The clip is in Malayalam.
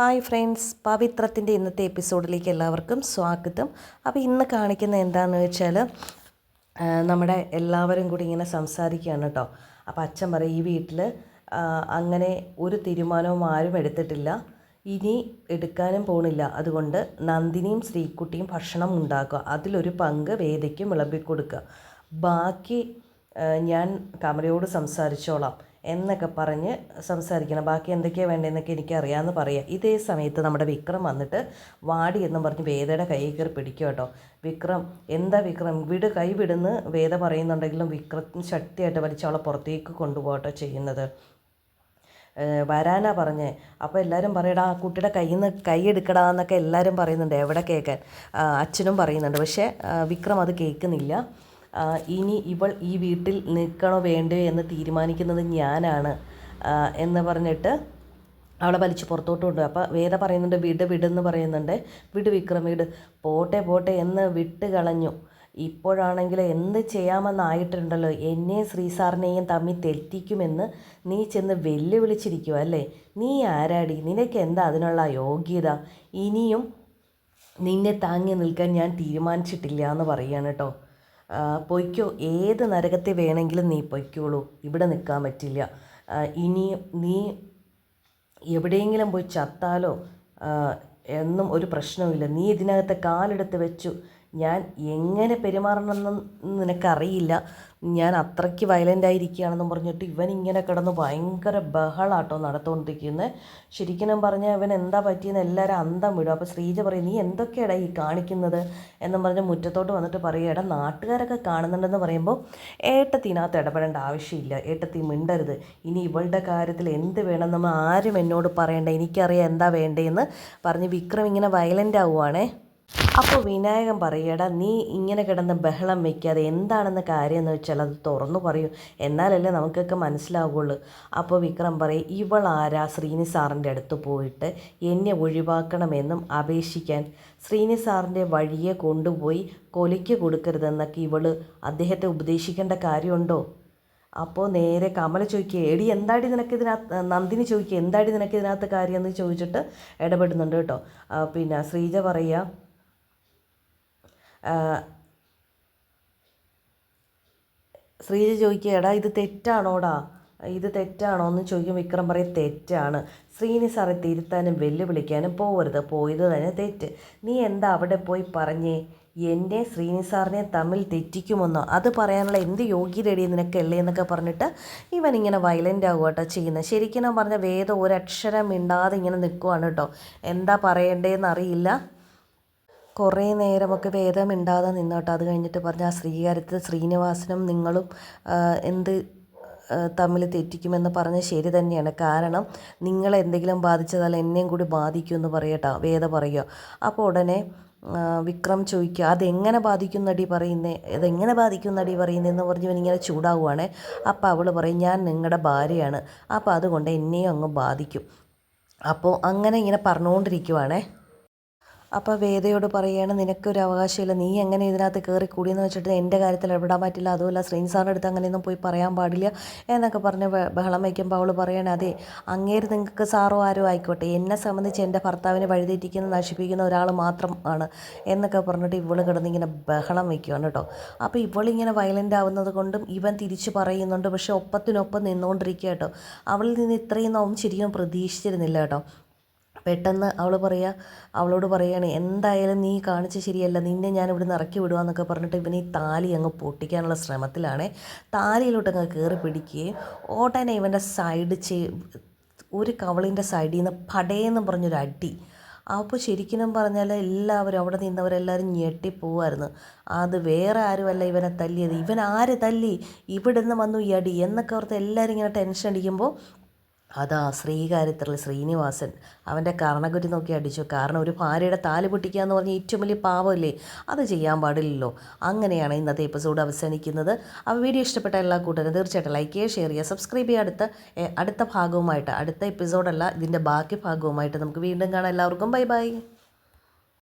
ഹായ് ഫ്രണ്ട്സ് പവിത്രത്തിന്റെ ഇന്നത്തെ എപ്പിസോഡിലേക്ക് എല്ലാവർക്കും സ്വാഗതം. അപ്പോൾ ഇന്ന് കാണിക്കുന്ന എന്താണെന്ന് വെച്ചാൽ നമ്മുടെ എല്ലാവരും കൂടി ഇങ്ങനെ സംസാരിക്കുകയാണ് കേട്ടോ. അപ്പോൾ അച്ഛൻ പറയും ഈ വീട്ടിൽ അങ്ങനെ ഒരു തീരുമാനവും ആരും എടുത്തിട്ടില്ല. ഇനി എടുക്കാനും പോണില്ല. അതുകൊണ്ട് നന്ദിനിയും ശ്രീക്കുട്ടിയും ഭക്ഷണം ഉണ്ടാക്കുക. അതിലൊരു പങ്ക് വേദിക്കും വിളമ്പിക്കൊടുക്കുക. ബാക്കി ഞാൻ കമലയോട് സംസാരിച്ചോളാം. എന്നൊക്കെ പറഞ്ഞ് സംസാരിക്കണം. ബാക്കി എന്തൊക്കെയാണ് വേണ്ടതെന്നൊക്കെ എനിക്കറിയാമെന്ന് പറയാം. ഇതേ സമയത്ത് നമ്മുടെ വിക്രം വന്നിട്ട് വാടി എന്നും പറഞ്ഞ് വേദയുടെ കൈ കയറി പിടിക്കും കേട്ടോ. വിക്രം എന്താ വിക്രം? വിട് കൈ വിടുന്ന് വേദ പറയുന്നുണ്ടെങ്കിലും വിക്രം ശക്തിയായിട്ട് വലിച്ചവളെ പുറത്തേക്ക് കൊണ്ടുപോകട്ടോ ചെയ്യുന്നത്. വരാനാ പറഞ്ഞേ. അപ്പോൾ എല്ലാവരും പറയടാ ആ കുട്ടിയുടെ കയ്യിൽ നിന്ന് കൈ എടുക്കടാ എന്നൊക്കെ എല്ലാവരും പറയുന്നുണ്ട്. എവിടെ കേൾക്കാൻ അച്ഛനും പറയുന്നുണ്ട്. പക്ഷേ വിക്രം അത് കേൾക്കുന്നില്ല. ഇനി ഇവൾ ഈ വീട്ടിൽ നിൽക്കണോ വേണ്ടയോ എന്ന് തീരുമാനിക്കുന്നത് ഞാനാണ്. എന്ന് പറഞ്ഞിട്ട് അവളെ വലിച്ച് പുറത്തോട്ട് കൊണ്ടുപോയി. അപ്പോൾ വേദ പറയുന്നുണ്ട് വിട് വിടെന്ന് പറയുന്നുണ്ട്. വിട് വിക്രം വിട്. പോട്ടെ പോട്ടെ എന്ന് വിട്ട് കളഞ്ഞു. ഇപ്പോഴാണെങ്കിൽ എന്ത് ചെയ്യാമെന്നായിട്ടുണ്ടല്ലോ. എന്നെ ശ്രീസാറിനെയും തമ്മിൽ തെറ്റിക്കുമെന്ന് നീ ചെന്ന് വെല്ലുവിളിച്ചിരിക്കുക അല്ലേ? നീ ആരാടി? നിനക്ക് എന്താ അതിനുള്ള യോഗ്യത? ഇനിയും നിന്നെ താങ്ങി നിൽക്കാൻ ഞാൻ തീരുമാനിച്ചിട്ടില്ല എന്ന് പറയുകയാണ് കേട്ടോ പൊയ്ക്കോ. ഏത് നരകത്തെ വേണമെങ്കിലും നീ പൊയ്ക്കോളൂ. ഇവിടെ നിൽക്കാൻ പറ്റില്ല. ഇനി നീ എവിടെയെങ്കിലും പോയി ചത്താലോ? എന്നും ഒരു പ്രശ്നവുമില്ല. നീ ഇതിനകത്ത് കാലെടുത്ത് വെച്ചു. ഞാൻ എങ്ങനെ പെരുമാറണമെന്നും നിനക്കറിയില്ല. ഞാൻ അത്രയ്ക്ക് വയലന്റ് ആയിരിക്കുകയാണെന്നും പറഞ്ഞിട്ട് ഇവൻ ഇങ്ങനെ കിടന്ന് ഭയങ്കര ബഹളാട്ടോ നടത്തുകൊണ്ടിരിക്കുന്നത് ശരിക്കും പറഞ്ഞാൽ ഇവൻ എന്താ പറ്റിയെന്ന് എല്ലാവരും അന്തം വിടും. അപ്പോൾ ശ്രീജ പറയും നീ എന്തൊക്കെയാടാ ഈ കാണിക്കുന്നത്? എന്നും പറഞ്ഞ് മുറ്റത്തോട്ട് വന്നിട്ട് പറയുക നാട്ടുകാരൊക്കെ കാണുന്നുണ്ടെന്ന് പറയുമ്പോൾ ഏട്ടത്തിനകത്ത് ഇടപെടേണ്ട ആവശ്യമില്ല. ഏട്ടത്തി മിണ്ടരുത്. ഇനി ഇവളുടെ കാര്യത്തിൽ എന്ത് വേണം നമ്മൾ ആരും എന്നോട് പറയണ്ട. എനിക്കറിയാം എന്താ വേണ്ടതെന്ന് പറഞ്ഞ് വിക്രം ഇങ്ങനെ വയലന്റ് ആവുകയാണേ അപ്പോൾ വിനായകൻ പറയടാ നീ ഇങ്ങനെ കിടന്ന് ബഹളം വയ്ക്കാതെ എന്താണെന്ന കാര്യം എന്ന് വെച്ചാൽ അത് തുറന്നു പറയൂ. എന്നാലല്ലേ നമുക്കൊക്കെ മനസ്സിലാവുള്ളൂ. അപ്പോൾ വിക്രം പറയും ഇവൾ ആരാ ശ്രീനി അടുത്ത് പോയിട്ട് എന്നെ ഒഴിവാക്കണമെന്നും അപേക്ഷിക്കാൻ? ശ്രീനി സാറിന്റെ വഴിയെ കൊണ്ടുപോയി കൊലയ്ക്ക് കൊടുക്കരുതെന്നൊക്കെ ഇവൾ അദ്ദേഹത്തെ ഉപദേശിക്കേണ്ട കാര്യമുണ്ടോ? അപ്പോൾ നേരെ കമല ചോദിക്കുക എടി എന്താടി നിനക്ക് ഇതിനകത്ത് നന്ദിനി ചോദിക്കുക എന്താടി നിനക്ക് ഇതിനകത്ത് കാര്യം എന്ന് ചോദിച്ചിട്ട് ഇടപെടുന്നുണ്ട് കേട്ടോ. പിന്നെ ശ്രീജ പറയുക ശ്രീജ ചോദിക്കുക എടാ ഇത് തെറ്റാണോടാ? ഇത് തെറ്റാണോ എന്ന് ചോദിക്കും. വിക്രം പറയും തെറ്റാണ്. ശ്രീനി സാറെ തിരുത്താനും വെല്ലുവിളിക്കാനും പോകരുത് പോയത് തന്നെ തെറ്റ്. നീ എന്താ അവിടെ പോയി പറഞ്ഞേ? എന്നെ ശ്രീനി സാറിനെ തമ്മിൽ തെറ്റിക്കുമെന്നോ? അത് പറയാനുള്ള എന്ത് യോഗ്യതയടി നിനക്കല്ലേ എന്നൊക്കെ പറഞ്ഞിട്ട് ഇവൻ ഇങ്ങനെ വയലന്റ് ആകുക കേട്ടോ ചെയ്യുന്നത് ശരിക്കും പറഞ്ഞ വേദം ഒരക്ഷരം മിണ്ടാതെ ഇങ്ങനെ നിൽക്കുവാണ് കേട്ടോ. എന്താ പറയേണ്ടതെന്ന് അറിയില്ല. കുറേ നേരമൊക്കെ വേദം മിണ്ടാതെ നിന്നോട്ടോ. അത് കഴിഞ്ഞിട്ട് പറഞ്ഞ ആ ശ്രീകാര്യത്തിൽ ശ്രീനിവാസനും നിങ്ങളും എന്ത് തമ്മിൽ തെറ്റിക്കുമെന്ന് പറഞ്ഞ ശരി തന്നെയാണ്. കാരണം നിങ്ങളെ എന്തെങ്കിലും ബാധിച്ചതാൽ എന്നെയും കൂടി ബാധിക്കുമെന്ന് പറയട്ടോ വേദ പറയുക. അപ്പോൾ ഉടനെ വിക്രം ചോദിക്കുക അതെങ്ങനെ ബാധിക്കുന്നടി പറയുന്നേ? അതെങ്ങനെ ബാധിക്കുന്നടി പറയുന്നതെന്ന് പറഞ്ഞ് ഇങ്ങനെ ചൂടാവുകയാണ് അപ്പോൾ അവൾ പറയും ഞാൻ നിങ്ങളുടെ ഭാര്യയാണ്. അപ്പോൾ അതുകൊണ്ട് എന്നെയും അങ്ങ് ബാധിക്കും. അപ്പോൾ അങ്ങനെ ഇങ്ങനെ പറഞ്ഞുകൊണ്ടിരിക്കുവാണേ അപ്പോൾ വേദയോട് പറയുകയാണ് നിനക്കൊരു അവകാശമില്ല. നീ എങ്ങനെ ഇതിനകത്ത് കയറി കൂടിയെന്ന് വെച്ചിട്ട് എന്റെ കാര്യത്തിൽ ഇടപെടാൻ പറ്റില്ല. അതുമല്ല ശ്രീൻ സാറിന്റെ അടുത്ത് അങ്ങനെയൊന്നും പോയി പറയാൻ പാടില്ല എന്നൊക്കെ പറഞ്ഞ് ബഹളം വയ്ക്കുമ്പോൾ അവൾ പറയണേ അതെ അങ്ങേര് നിങ്ങൾക്ക് സാറോ ആരോ ആയിക്കോട്ടെ. എന്നെ സംബന്ധിച്ച് എന്റെ ഭർത്താവിനെ വഴിതെറ്റിക്കുന്ന നശിപ്പിക്കുന്ന ഒരാൾ മാത്രം ആണ് എന്നൊക്കെ പറഞ്ഞിട്ട് ഇവൾ കിടന്നിങ്ങനെ ബഹളം വയ്ക്കുകയാണ് കേട്ടോ. അപ്പോൾ ഇവളിങ്ങനെ വയലന്റ് ആവുന്നത് കൊണ്ടും ഇവൻ തിരിച്ച് പറയുന്നുണ്ട് പക്ഷേ ഒപ്പത്തിനൊപ്പം നിന്നുകൊണ്ടിരിക്കുക കേട്ടോ. അവളിൽ നിന്ന് ഇത്രയും അവൻ ശരിക്കും പ്രതീക്ഷിച്ചിരുന്നില്ല കേട്ടോ. പെട്ടെന്ന് അവൾ പറയുക അവളോട് പറയുകയാണ് എന്തായാലും നീ കാണിച്ച ശരിയല്ല. നിന്നെ ഞാൻ ഇവിടുന്ന് ഇറക്കി വിടുക എന്നൊക്കെ പറഞ്ഞിട്ട് ഇവൻ ഈ താലി അങ്ങ് പൊട്ടിക്കാനുള്ള ശ്രമത്തിലാണ്. താലിയിലോട്ട് അങ്ങ് കയറി പിടിക്കുകയും ഓട്ടനെ ഇവന്റെ സൈഡ് ചെയ് ഒരു കവളിന്റെ സൈഡിൽ നിന്ന് പടയെന്ന് പറഞ്ഞൊരു അടി. അപ്പോൾ ശരിക്കും പറഞ്ഞാൽ എല്ലാവരും അവിടെ നിന്നവരെല്ലാവരും ഞെട്ടിപ്പോവായിരുന്നു അത് വേറെ ആരുമല്ല ഇവനെ തല്ലിയത്. ഇവൻ ആര് തല്ലി? ഇവിടെ നിന്ന് വന്നു ഈ അടി. എന്നൊക്കെ ഓർത്ത് എല്ലാവരും ഇങ്ങനെ ടെൻഷൻ അടിക്കുമ്പോൾ അതാ ശ്രീകാര്യത്തിൽ ശ്രീനിവാസൻ. അവന്റെ കർണകുറ്റി നോക്കി അടിച്ചു. കാരണം ഒരു ഭാര്യയുടെ താൽ പൊട്ടിക്കുക എന്ന് പറഞ്ഞാൽ ഏറ്റവും വലിയ പാവമല്ലേ അത് ചെയ്യാൻ പാടില്ലല്ലോ. അങ്ങനെയാണ് ഇന്നത്തെ എപ്പിസോഡ് അവസാനിക്കുന്നത്. ആ വീഡിയോ ഇഷ്ടപ്പെട്ട എല്ലാ കൂട്ടരും തീർച്ചയായിട്ടും ലൈക്ക് ചെയ്യുക ഷെയർ ചെയ്യുക സബ്സ്ക്രൈബ് ചെയ്യുക. അടുത്ത അടുത്ത ഭാഗവുമായിട്ട് അടുത്ത എപ്പിസോഡല്ല ഇതിന്റെ ബാക്കി ഭാഗവുമായിട്ട് നമുക്ക് വീണ്ടും കാണാം. എല്ലാവർക്കും ബൈ ബൈ